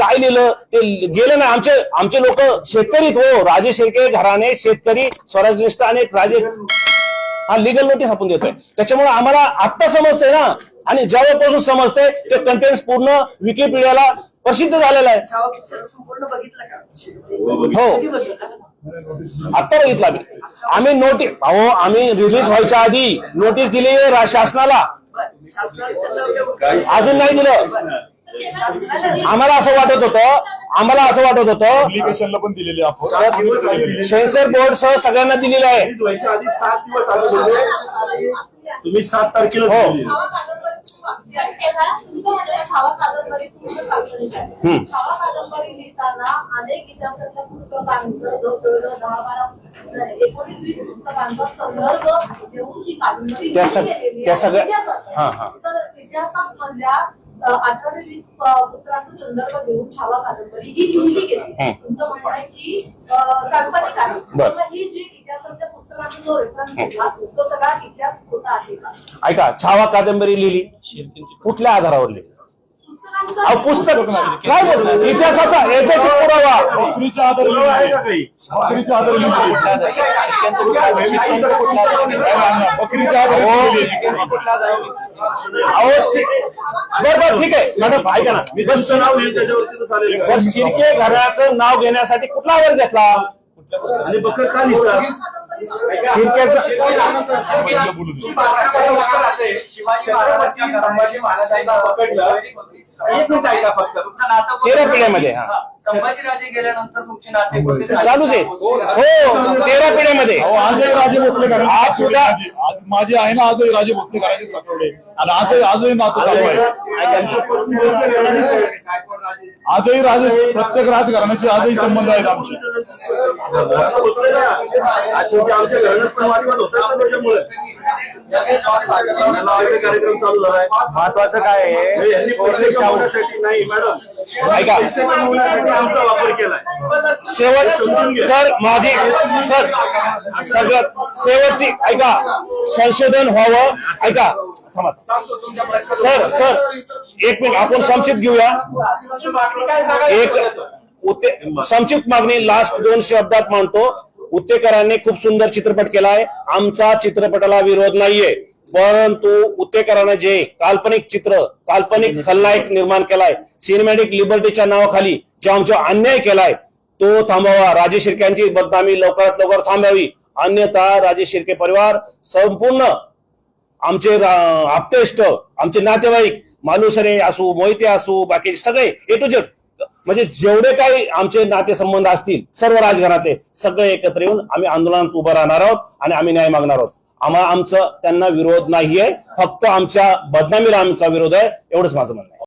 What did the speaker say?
काय लिहिलं? ते गेलं नाही आमचे आमचे लोक शेतकरीत हो. राजे शेळके घराणे शेतकरी स्वराज्यनिष्ठ आणि एक राजे हा लिगल नोटीस आपण देतोय. त्याच्यामुळे आम्हाला आत्ता समजतंय ना. आणि ज्यावेळेपासून समजतंय ते कंटेंट पूर्ण विकिपीडियाला प्रसिद्ध झालेलं आहे. हो. आत्ता बघितलं आम्ही. आम्ही नोटीस अहो आम्ही रिलीज व्हायच्या आधी नोटीस दिली आहे शासनाला. अजून नाही दिलं. आम्हाला असं वाटत होतं आम्हाला असं वाटत होतं अप्लिकेशनला पण दिलेले आपण सेन्सर बोर्ड सह सगळ्यांना दिलेलं आहे व्हायच्या आधी सात तुम्ही तारखेला हो. त्या. सगळ्या-. हा, हा. अठरा ते वीस पुस्तकांचा संदर्भ छावा कादंबरी ही लिहिली गेली. तुमचं म्हणणं आहे की अ, काल्पनिक आहे. बरं. मग ही जी इतिहासातल्या पुस्तकांचा जो रेफरन्स घेतला तो सगळा इतिहास खोटा आहे का? ऐका छावा कादंबरी लिहिली. कुठल्या आधारावर लिहिली? अहो पुस्तक काय बोलतो इतिहासाचा ऐतिहासिक पुरावा. नोकरीच्या आधारे. अहो. शि- बरं बरं ठीक आहे. मॅडम ऐका ना. मी तुमचं नाव त्याच्यावरती तर चालेल. का? बरं शिर्के घराण्याचं नाव घेण्यासाठी कुठला आधार घेतला? आणि बकर का लिहितात शिवाजी महाराजांनी संभाजी महाराजांना पकडलं एक मिनिट ऐका फक्त तुमचं नातं कोणतं? तेरा पिढ्यामध्ये, हा. संभाजीराजे गेल्यानंतर तुमची नाते? चालूच आहे हो तेरा पिढ्यामध्ये आज सुद्धा- आज माझे आहे ना आजही राजे भोसले घराणे साठवले आणि आजही आजही नातं चालू आहे. आजही राजे प्रत्येक राजघराण्याशी आजही संबंध आहेत आमचे. महत्वाचं काय आहे? यांनी पैसे कमवण्यासाठी नाही मॅडम. ऐका. पैसे कमवण्यासाठी आमचा वापर केलाय. शेवट सर माझी सर सगळ्यात शेवटची ऐका. संशोधन व्हावं. ऐका. सर सर एक मिनिट आपण संक्षिप्त घेऊया. एक उत्ते संक्षिप्त मागणी लास्ट दोन शब्दात मांडतो. उत्तेकरांनी खूप सुंदर चित्रपट केलाय. आमचा चित्रपटाला विरोध नाहीये. परंतु उत्तेकरांना जे काल्पनिक चित्र काल्पनिक खलनायक निर्माण केलाय सिनेमॅटिक लिबर्टीच्या नावाखाली जे आमचा अन्याय केलाय तो थांबवा. राजे शिर्क्यांची बदनामी लवकरात लवकर थांबावी. अन्यथा राजे शिर्के परिवार संपूर्ण आमचे आप्तेष्ट आमचे नातेवाईक मालुसरे असू मोहिते असू बाकीचे सगळे ए टू जेड म्हणजे जेवढे काही आमचे नातेसंबंध असतील सर्व राजघराते सगळे एकत्र येऊन आम्ही आंदोलनात उभं राहणार आहोत आणि आम्ही न्याय मागणार आहोत. आम्हा आमचं त्यांना विरोध नाहीये फक्त आमच्या बदनामीला आमचा विरोध आहे एवढंच माझं म्हणणं आहे.